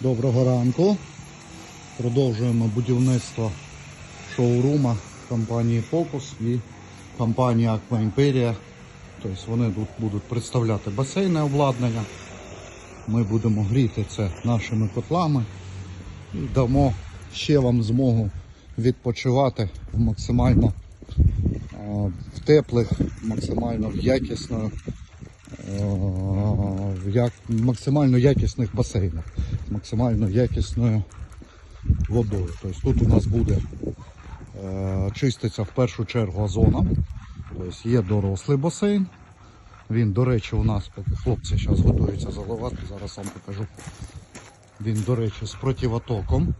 Доброго ранку. Продовжуємо будівництво шоурума компанії Focus і компанії Aqua Imperia. Тобто вони тут будуть представляти басейне обладнання. Ми будемо гріти це нашими котлами і дамо ще вам змогу відпочивати в максимально е, в теплих, максимально в якісно, в як, максимально якісних басейнах, з максимально якісною водою. Тобто тут у нас буде е, чиститься в першу чергу озоном. Тобто є дорослий басейн. Він, до речі, у нас поки хлопці зараз готуються заливати, зараз вам покажу. Він, до речі, з противотоком.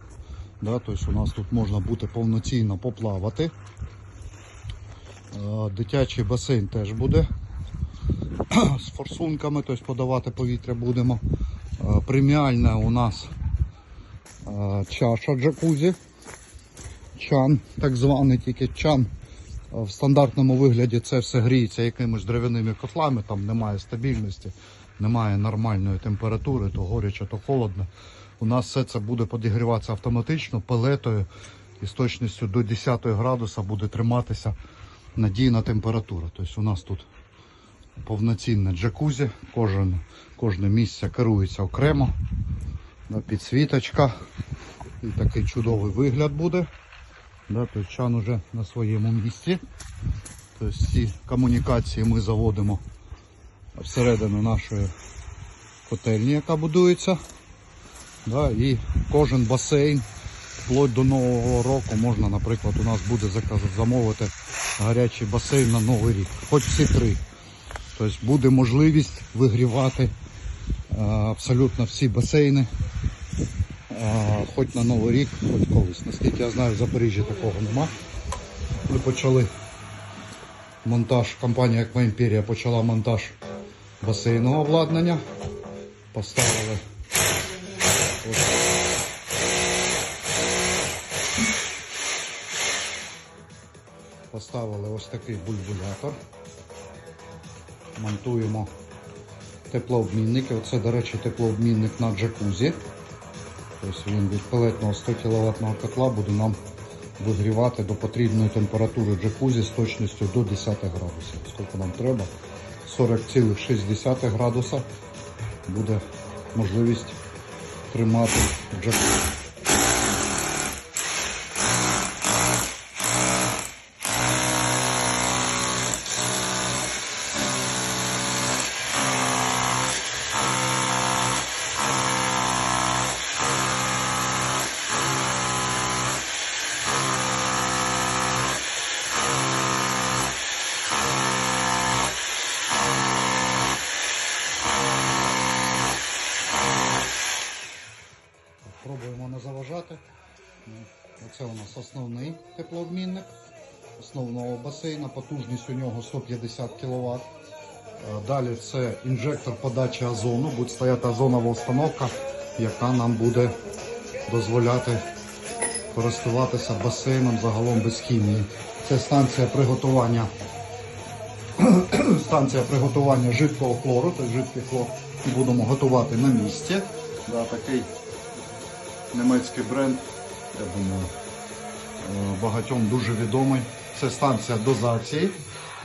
Да, тобто у нас тут можна бути повноцінно поплавати. Е, Дитячий басейн теж буде з форсунками, тобто подавати повітря будемо. Е, Преміальна у нас е, чаша джакузі. Чан, так званий тільки чан. Е, В стандартному вигляді це все гріється якимись дерев'яними котлами, там немає стабільності, немає нормальної температури, то горяче, то холодно. У нас все це буде підігріватися автоматично, пелетою і з точністю до 10 градуса буде триматися надійна температура. Тобто у нас тут повноцінне джакузі, кожен, кожне місце керується окремо, підсвіточка і такий чудовий вигляд буде. Да, тобто чан уже на своєму місці. Тобто всі комунікації ми заводимо всередину нашої котельні, яка будується. Да, і кожен басейн вплоть до нового року можна, наприклад, у нас буде замовити гарячий басейн на новий рік. Хоч всі три. Тобто буде можливість вигрівати е, абсолютно всі басейни. е, Хоч на Новий рік, хоч колись. Наскільки я знаю, в Запоріжжі такого нема. Ми почали монтаж, компанія Imperia почала монтаж басейного обладнання. Поставили ось Поставили ось такий бульбулятор. Монтуємо теплообмінники. Оце, до речі, теплообмінник на джакузі. Тобто він від пелетного 100 кВт котла буде нам вигрівати до потрібної температури джакузі з точністю до 10 градусів. Скільки нам треба? 40,6 градуса буде можливість тримати джакузі. Пробуємо не заважати. Ну, Оце у нас основний теплообмінник основного басейна. Потужність у нього 150 кВт. Далі це інжектор подачі озону. Буде стояти озонова установка, яка нам буде дозволяти користуватися басейном загалом без хімії. Це станція приготування станція приготування жидкого хлору, тобто жидкий хлор будемо готувати на місці. Да, такий німецький бренд, я думаю, е, багатьом дуже відомий. Це станція дозації,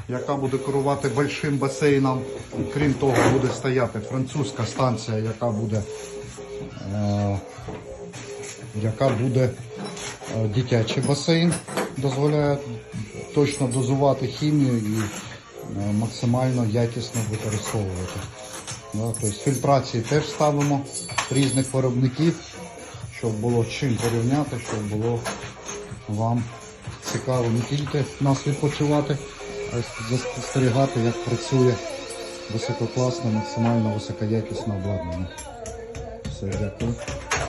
яка буде керувати большим басейном. Крім того, буде стояти французька станція, яка буде, е, яка буде е, дитячий басейн, дозволяє точно дозувати хімію і максимально якісно використовувати. Тобто фільтрації теж ставимо різних виробників щоб було чим порівняти, щоб було вам цікаво не тільки нас відпочивати, а й застерігати, як працює висококласне, максимально високоякісне обладнання. Все, дякую.